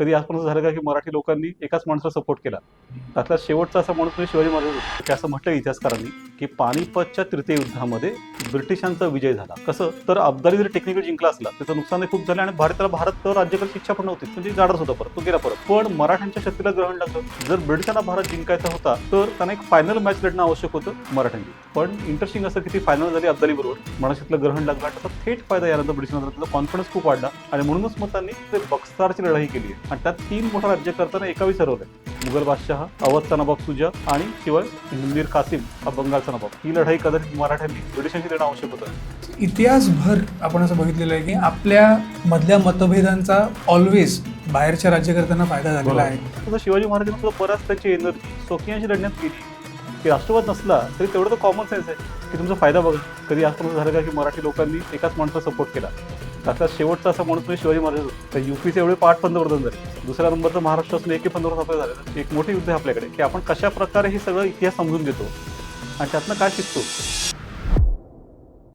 कधी आजपर्यंत झालं का की मराठी लोकांनी एकाच माणसाला सपोर्ट केला. त्यातला शेवटचा असा माणूस म्हणजे शिवाजी महाराज होते. की असं म्हटलं इतिहासकारांनी की पानिपतच्या तृतीय युद्धामध्ये ब्रिटिशांचा विजय झाला. कसं? तर अब्दाली जरी टेक्निकल जिंकला असला त्याचं नुकसान खूप झालं आणि भारताला भारत राज्य करायची इच्छा पण नव्हती. म्हणजे जाडच होता परत तो गेला परत. पण मराठ्यांच्या शक्तीला ग्रहण लागलं. जर ब्रिटिशांना भारत जिंकायचा होता तर त्यांना एक फायनल मॅच लढणं आवश्यक होतं मराठ्यांनी. पण इंटरेस्टिंग असं किती फायनल झाली अब्दाली बरोबर मराठीतलं ग्रहण लागलं. आणि त्याचा थेट फायदा यानंतर ब्रिटिशांना. त्याचा कॉन्फिडन्स खूप वाढला. आणि म्हणूनच मग त्यांनी ते बक्सारची लढाई केली आहे. आणि त्यात तीन मोठा राज्य करताना एका वेळी हरवलंय मुघल बादशहा अवधचा नवाब सुजा आणि शिवाय मीर कासिम हा बंगालचा नवाब ही लढाई कदाचित मराठ्यांनी ब्रिटिशांशी देणं आवश्यक होतं. इतिहासभर आपण असं बघितलेलं आहे की आपल्या मधल्या मतभेदांचा ऑलवेज बाहेरच्या राज्यकर्त्यांना फायदा झालेला आहे. तसं शिवाजी महाराजांनी सुद्धा बराच त्याची एनर्जी स्वकीयांशी लढण्यात केली. की राष्ट्रवाद नसला तरी तेवढं तर कॉमन सेन्स आहे की तुमचा फायदा बघा. कधी आजपर्यंत झालं का की मराठी लोकांनी एकाच माणसाला सपोर्ट केला? त्यातला शेवटचा असा माणूस म्हणजे शिवाजी महाराज होते. तर युपीचे एवढे पाठ पंतप्रधान झाले. दुसऱ्या नंबरचं महाराष्ट्र असून एकही पंतप्रधान आपल्याला झाले. एक मोठे युद्ध आहे आपल्याकडे की आपण कशा प्रकारे हे सगळं इतिहास समजून घेतो आणि त्यातनं काय शिकतो?